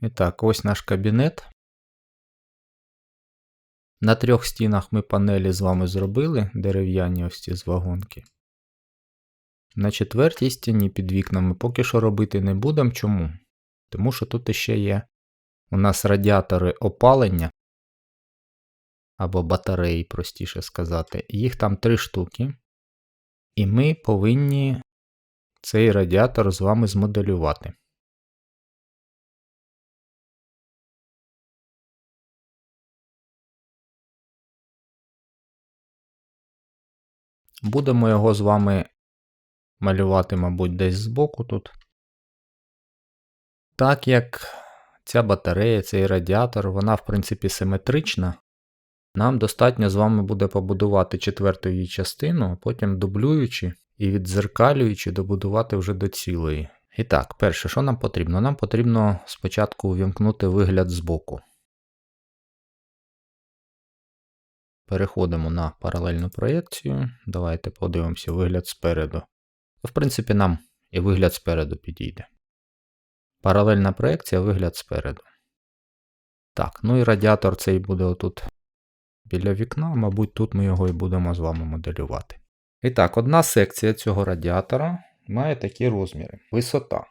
І так, ось наш кабінет. На трьох стінах ми панелі з вами зробили дерев'яні ось ці з вагонки. На четвертій стіні під вікнами поки що робити не будемо. Чому? Тому що тут ще є у нас радіатори опалення або батареї, простіше сказати. Їх там три штуки. І ми повинні цей радіатор з вами змоделювати. Будемо його з вами малювати, мабуть, десь збоку тут. Так як ця батарея, цей радіатор, вона, в принципі, симетрична, нам достатньо з вами буде побудувати четверту її частину, а потім дублюючи і віддзеркалюючи, добудувати вже до цілої. І так, перше, що нам потрібно? Нам потрібно спочатку увімкнути вигляд збоку. Переходимо на паралельну проєкцію. Давайте подивимося вигляд спереду. В принципі, нам і вигляд спереду підійде. Паралельна проєкція, вигляд спереду. Так, ну і радіатор цей буде отут біля вікна, мабуть, тут ми його і будемо з вами моделювати. І так, одна секція цього радіатора має такі розміри. Висота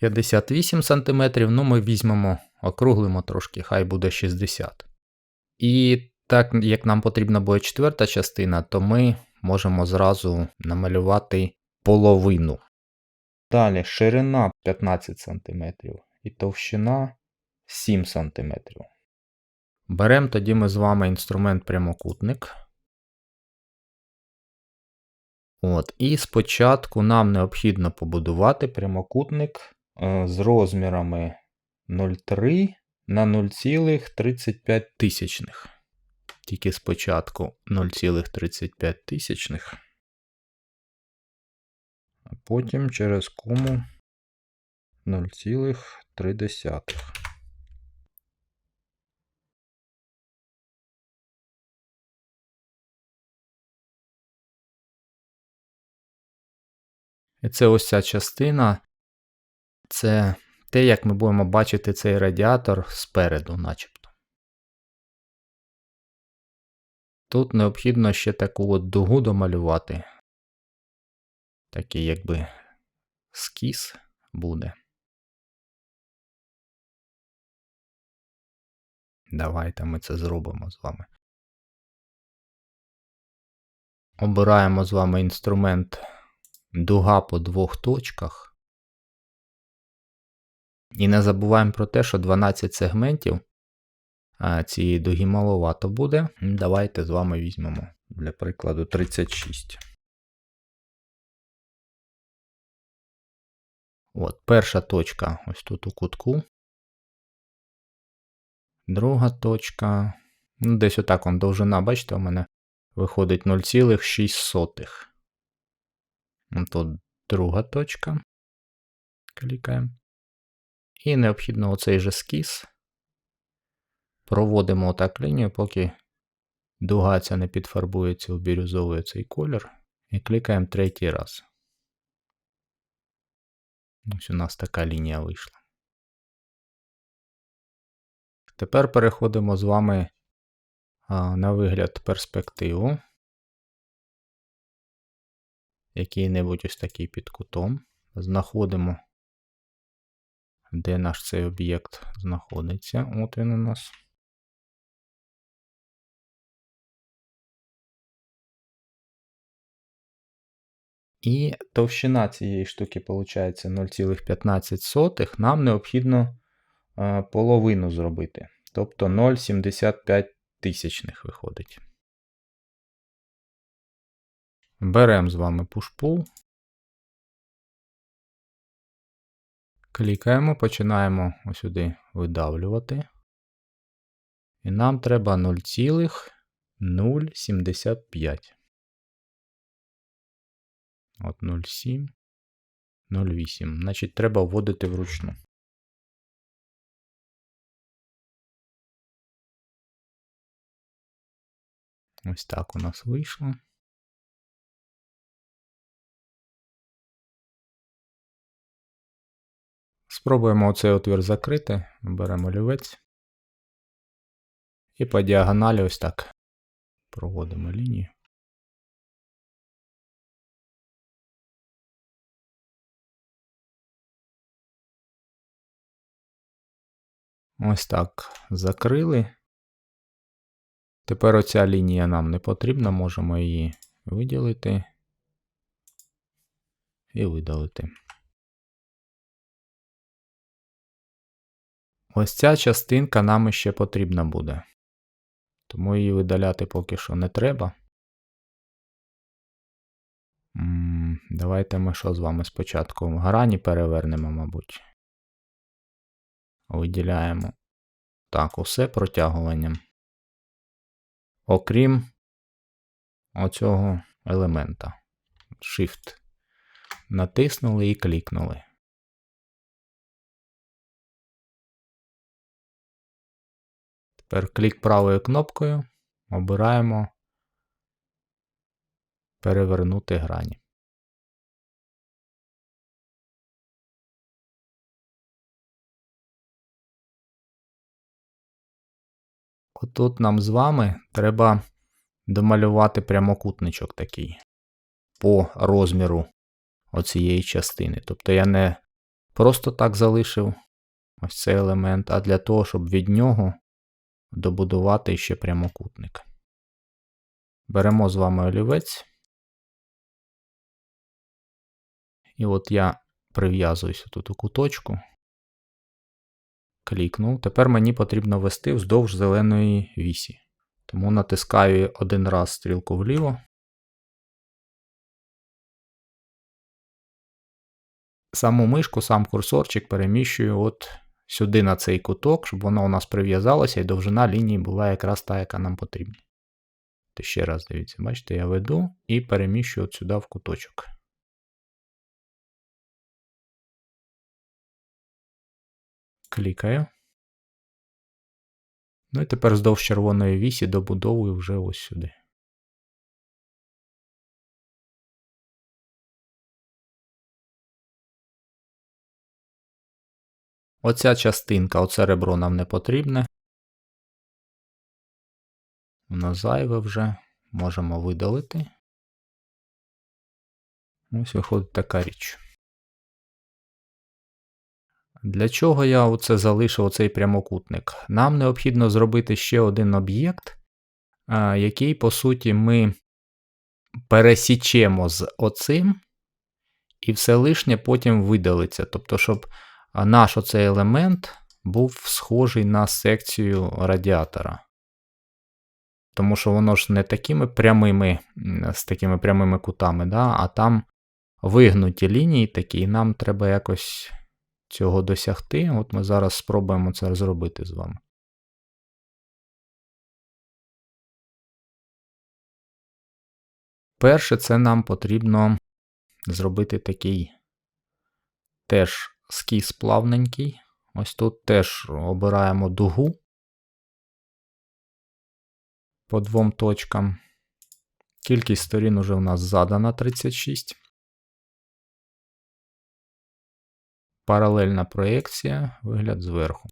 58 см, ну ми візьмемо, округлимо трошки, хай буде 60 І так як нам потрібна буде четверта частина, то ми можемо зразу намалювати половину. Далі ширина 15 см і товщина 7 см. Беремо тоді ми з вами інструмент прямокутник. От, І спочатку нам необхідно побудувати прямокутник е, з розмірами 0,3 на 0,35. Тільки спочатку 0,35, тисячних, а потім через кому 0,3. І це ось ця частина. Це те, як ми будемо бачити цей радіатор спереду, начебто. Тут необхідно ще таку от дугу домалювати. Такий, якби скіс буде. Давайте ми це зробимо з вами. Обираємо з вами інструмент дуга по двох точках. І не забуваємо про те, що 12 сегментів цієї дуги маловато буде. Давайте з вами візьмемо, для прикладу, 36. От, перша точка ось тут у кутку. Друга точка. Ну, Десь отак он довжина, бачите, у мене виходить 0,6. Тут друга точка. Клікаємо. І необхідно оцей же скіс. Проводимо отак лінію, поки дуга ця не підфарбується у бірюзовий цей колір. І клікаємо третій раз. Ось у нас така лінія вийшла. Тепер переходимо з вами на вигляд перспективу який-небудь ось такий під кутом. Знаходимо, де наш цей об'єкт знаходиться. От він у нас. І товщина цієї штуки, виходить, 0,15. Нам необхідно е, половину зробити. Тобто 0,75 тисячних виходить. Беремо з вами push-pull. Клікаємо, починаємо ось сюди видавлювати. І нам треба 0,075. От 0,7, 0,8. Значить, треба вводити вручну. Ось так у нас вийшло. Спробуємо оцей отвір закрити. Беремо олівець. І по діагоналі ось так проводимо лінію. Ось так закрили. Тепер оця лінія нам не потрібна, можемо її виділити і видалити. Ось ця частинка нам ще потрібна буде. Тому її видаляти поки що не треба. Давайте ми що з вами спочатку грані перевернемо, мабуть. Виділяємо так, усе протягуванням. Окрім оцього елемента. Shift. Натиснули і клікнули. Тепер клік правою кнопкою обираємо перевернути грані. Отут нам з вами треба домалювати прямокутничок такий по розміру оцієї частини. Тобто я не просто так залишив ось цей елемент, а для того, щоб від нього добудувати ще прямокутник. Беремо з вами олівець. І от я прив'язуюся тут у куточку. Клікнув. Тепер мені потрібно ввести вздовж зеленої вісі. Тому натискаю один раз стрілку вліво. Саму мишку, сам курсорчик переміщую от сюди на цей куток, щоб воно у нас прив'язалося і довжина лінії була якраз та, яка нам потрібна. Ще раз дивіться, бачите, я веду і переміщую от сюди в куточок. Клікаю. Ну і тепер здовж червоної вісі добудовую вже ось сюди. Оця частинка, оце ребро нам не потрібне. Воно зайве вже. Можемо видалити. Ось виходить така річ. Для чого я оце залишив оцей прямокутник? Нам необхідно зробити ще один об'єкт, який, по суті, ми пересічемо з оцим, і все лишнє потім видалиться. Тобто, щоб наш оцей елемент був схожий на секцію радіатора. Тому що воно ж не такими прямими, з такими прямими кутами, да, а там вигнуті лінії такі, і нам треба якось цього досягти. От ми зараз спробуємо це зробити з вами. Перше, це нам потрібно зробити такий теж скіс плавненький. Ось тут теж обираємо дугу по двом точкам. Кількість сторін уже у нас задана 36. Паралельна проєкція, вигляд зверху.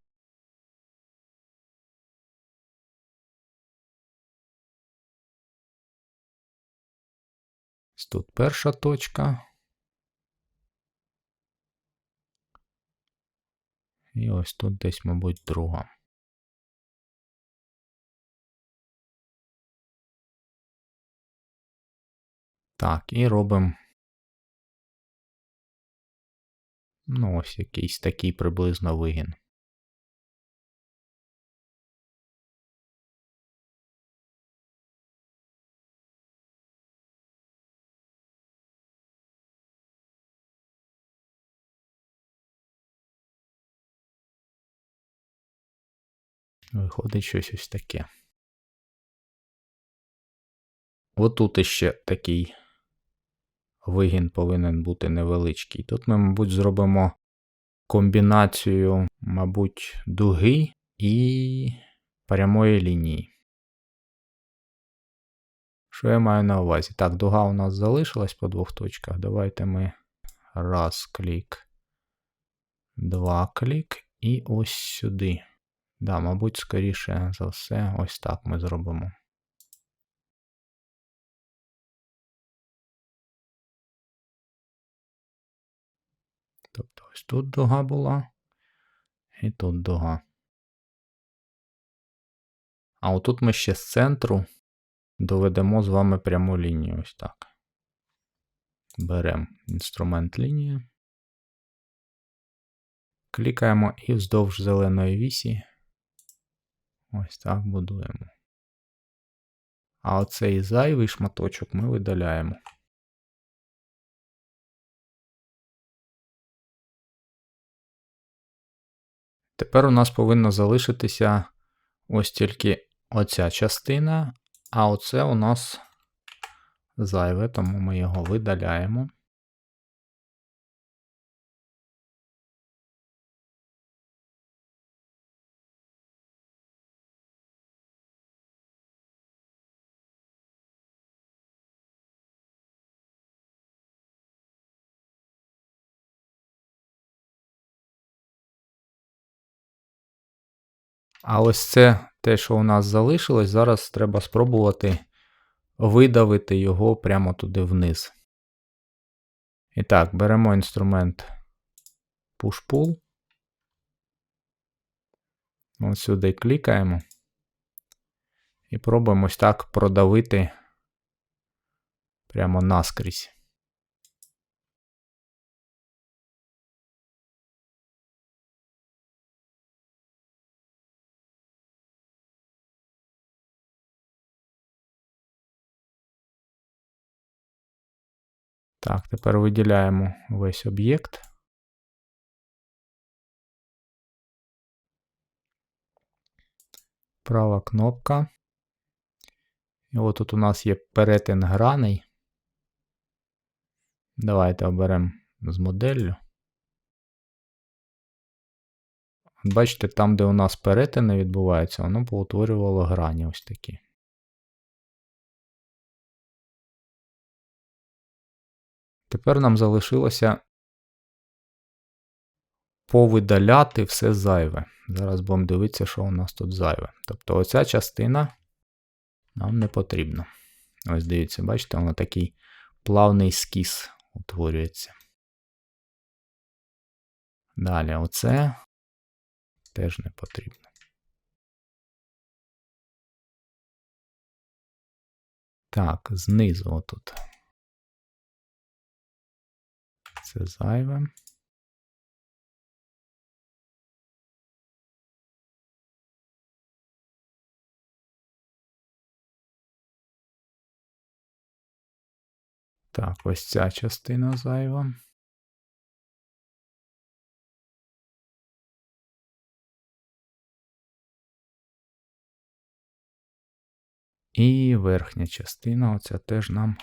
Тут перша точка. І ось тут десь, мабуть, друга. Так, і робимо. Ну, ось якийсь такий приблизно вигін. Виходить щось ось таке. Отут іще такий вигін повинен бути невеличкий. Тут ми, мабуть, зробимо комбінацію, мабуть, дуги і прямої лінії. Що я маю на увазі? Так, дуга у нас залишилась по двох точках. Давайте ми раз клік Два клік і ось сюди. Да, мабуть, скоріше за все, ось так ми зробимо. Ось тут дуга була. І тут дуга. А отут ми ще з центру доведемо з вами пряму лінію. Ось так. Беремо інструмент лінії. Клікаємо і вздовж зеленої вісі. Ось так будуємо. А оцей зайвий шматочок ми видаляємо. Тепер у нас повинно залишитися ось тільки оця частина, а оце у нас зайве, тому ми його видаляємо. А ось це те, що у нас залишилось, зараз треба спробувати видавити його прямо туди вниз. І так, беремо інструмент Push-Pull. Ось сюди клікаємо. І пробуємо ось так продавити прямо наскрізь. Так, тепер виділяємо весь об'єкт. Права кнопка. І от тут у нас є перетин граней. Давайте оберемо з моделлю. Бачите, там, де у нас перетини відбуваються, воно поутворювало грані ось такі. Тепер нам залишилося повидаляти все зайве. Зараз будемо дивитися, що у нас тут зайве. Тобто оця частина нам не потрібна. Ось дивіться, бачите, вона такий плавний скіс утворюється. Далі оце теж не потрібно. Так, знизу отут. Це зайве. Так, ось ця частина зайва. І верхня частина, оця теж нам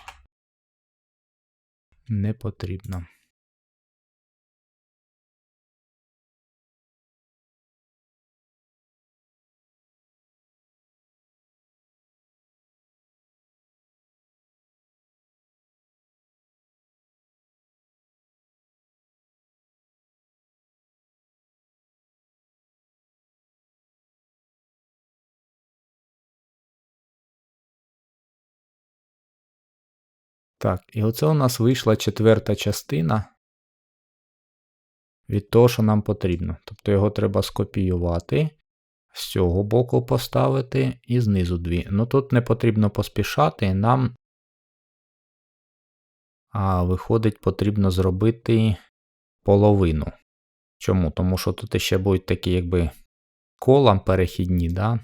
не потрібна. Так, і оце у нас вийшла четверта частина від того, що нам потрібно. Тобто його треба скопіювати, з цього боку поставити і знизу дві. Ну тут не потрібно поспішати, нам, а виходить, потрібно зробити половину. Чому? Тому що тут ще будуть такі, якби кола перехідні, да?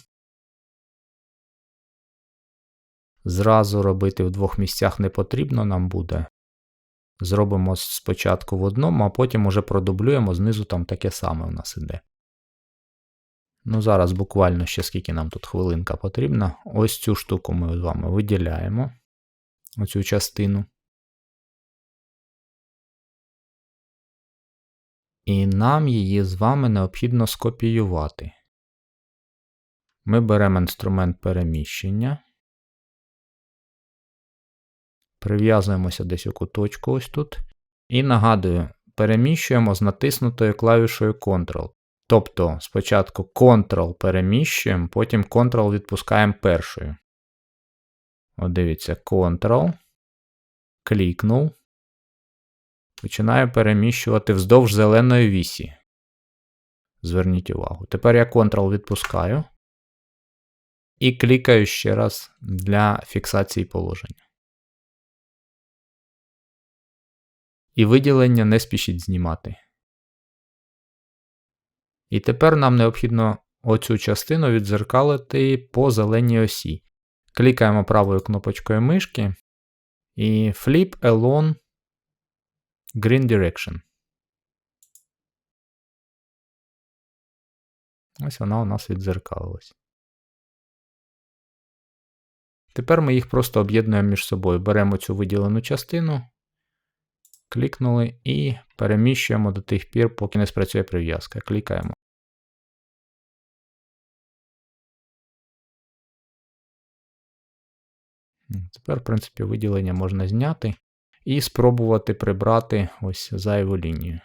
Зразу робити в двох місцях не потрібно нам буде. Зробимо спочатку в одному, а потім уже продублюємо, знизу там таке саме у нас іде. Ну, зараз буквально ще скільки нам тут хвилинка потрібна. Ось цю штуку ми з вами виділяємо. Оцю частину. І нам її з вами необхідно скопіювати. Ми беремо інструмент переміщення. Прив'язуємося десь у куточку ось тут. І нагадую, переміщуємо з натиснутою клавішою Ctrl. Тобто спочатку Ctrl переміщуємо, потім Ctrl відпускаємо першою. От дивіться, Ctrl. Клікнув. Починаю переміщувати вздовж зеленої вісі. Зверніть увагу. Тепер я Ctrl відпускаю. І клікаю ще раз для фіксації положення. І виділення не спішіть знімати. І тепер нам необхідно оцю частину відзеркалити по зеленій осі. Клікаємо правою кнопочкою мишки і Flip Along Green Direction. Ось вона у нас відзеркалилась. Тепер ми їх просто об'єднуємо між собою. Беремо цю виділену частину, клікнули і переміщуємо до тих пір, поки не спрацює прив'язка. Клікаємо. Тепер, в принципі, виділення можна зняти і спробувати прибрати ось зайву лінію.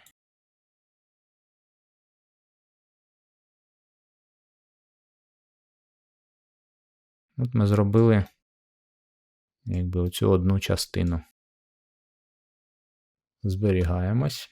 От ми зробили якби оцю одну частину. Зберігаємось.